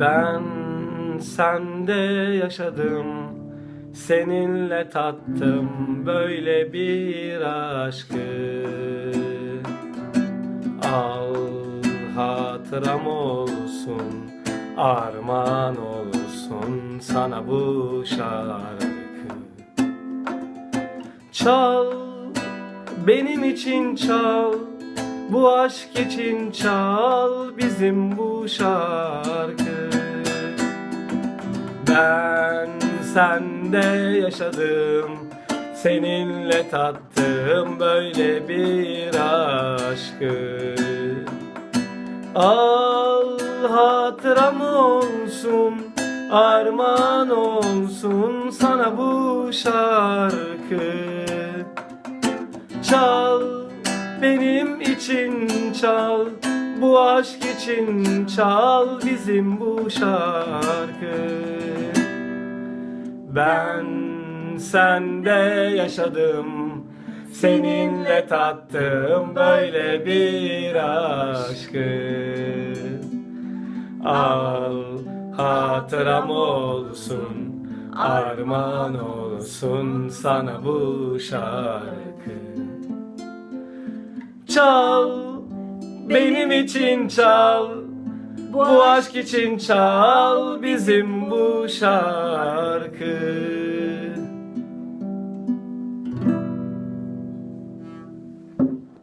Ben sende yaşadım Seninle tattım böyle bir aşkı. Al hatıram olsun Armağan olsun sana bu şarkı. Çal benim için çal bu aşk için çal bizim bu şarkı. Ben sende yaşadım Seninle tattım böyle bir aşkı. Al hatıram olsun Armağan olsun sana bu şarkı benim için çal Bu aşk için çal bizim bu şarkı. Ben sende yaşadım Seninle tattım böyle bir aşkı. Al hatıram olsun Armağan olsun sana bu şarkı Çal. Benim için çal. Bu aşk için çal. Bizim bu şarkı